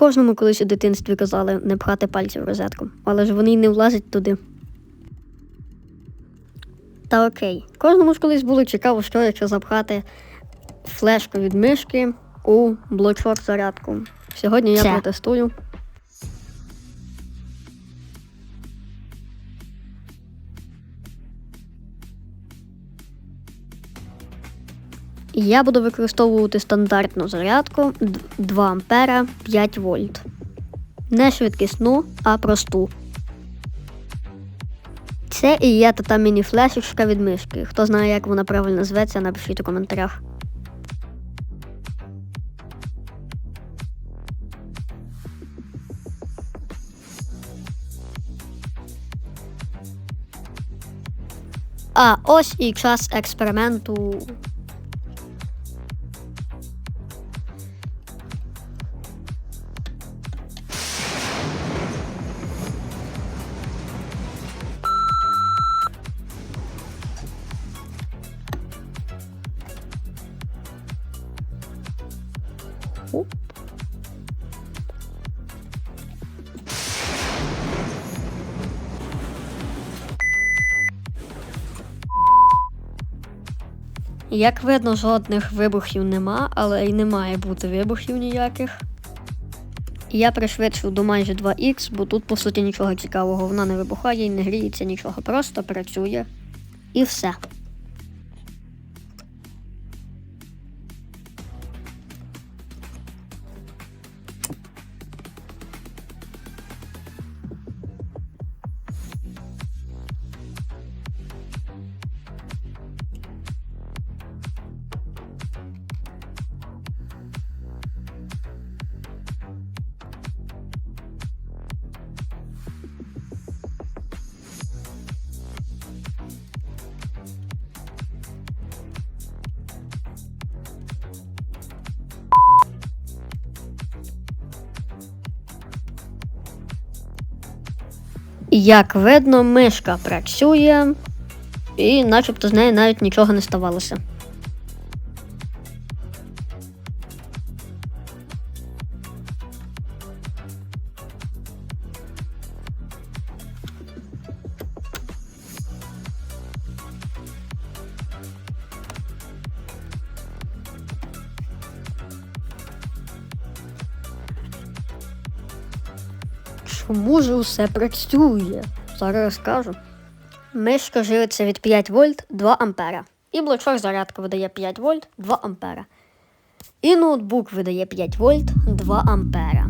Кожному колись у дитинстві казали не пхати пальці в розетку, але ж вони й не влазять туди. Та окей, кожному ж колись було цікаво, що якщо запхати флешку від мишки у блочок зарядку. Сьогодні я протестую. Я буду використовувати стандартну зарядку 2 ампера 5 вольт. Не швидкісну, а просту. Це і є та та міні-флешечка від мишки. Хто знає, як вона правильно зветься, напишіть у коментарях. А ось і час експерименту. Оп. Як видно, жодних вибухів нема, але й не має бути вибухів ніяких. Я пришвидшив до майже 2х, бо тут по суті нічого цікавого, вона не вибухає і не гріється нічого, просто працює. І все. Як видно, мишка працює, і начебто з нею навіть нічого не ставалося. Чому усе працює? Зараз розкажу. Мишка живиться від 5 вольт 2 ампера. І блочок зарядка видає 5 вольт 2 ампера. І ноутбук видає 5 вольт 2 ампера.